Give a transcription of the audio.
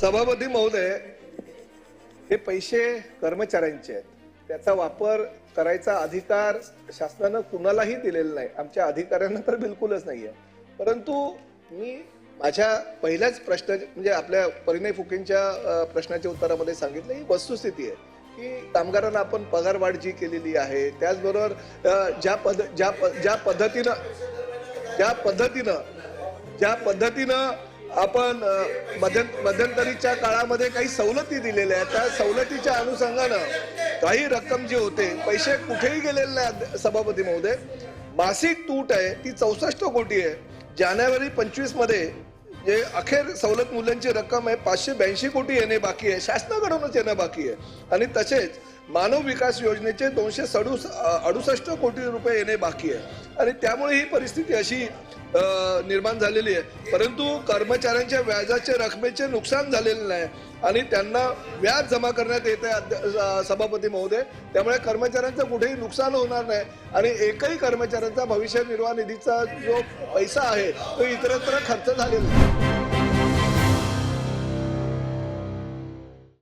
सभापती महोदय हे पैसे कर्मचाऱ्यांचे आहेत. त्याचा वापर करायचा अधिकार शासनानं कुणालाही दिलेला नाही. आमच्या अधिकाऱ्यांना तर बिलकुलच नाही आहे परंतु मी माझ्या पहिल्याच प्रश्न म्हणजे आपल्या परिणय फुकेंच्या प्रश्नाच्या उत्तरामध्ये सांगितलं ही वस्तुस्थिती आहे की कामगारांना आपण पगारवाढ जी केलेली आहे त्याचबरोबर ज्या पद ज्या प- ज्या पद्धतीनं ज्या पद्धतीनं ज्या पद्धतीनं आपण मध्य मध्यंतरीच्या काळामध्ये काही सवलती दिलेल्या आहेत. त्या सवलतीच्या अनुषंगानं काही रक्कम जी होते पैसे कुठेही गेलेले नाही सभापती महोदय. मासिक तूट आहे ती चौसष्ट कोटी आहे. जानेवारी पंचवीसमध्ये जे अखेर सवलत मूल्यांची रक्कम आहे पाचशे ब्याऐंशी कोटी येणे बाकी आहे. शासनाकडूनच येणं बाकी आहे. आणि तसेच मानव विकास योजनेचे दोनशे सडुस अडुसष्ट कोटी रुपये येणे बाकी आहे. आणि त्यामुळे ही परिस्थिती अशी निर्माण झालेली आहे. परंतु कर्मचाऱ्यांच्या व्याजाचे रकमेचे नुकसान झालेले नाही. आणि त्यांना व्याज जमा करण्यात येत आहे सभापती महोदय. त्यामुळे कर्मचाऱ्यांचं कुठेही नुकसान होणार नाही. आणि एकही कर्मचाऱ्यांचा भविष्य निर्वाह निधीचा जो पैसा आहे तो इतरत्र खर्च झालेला नाही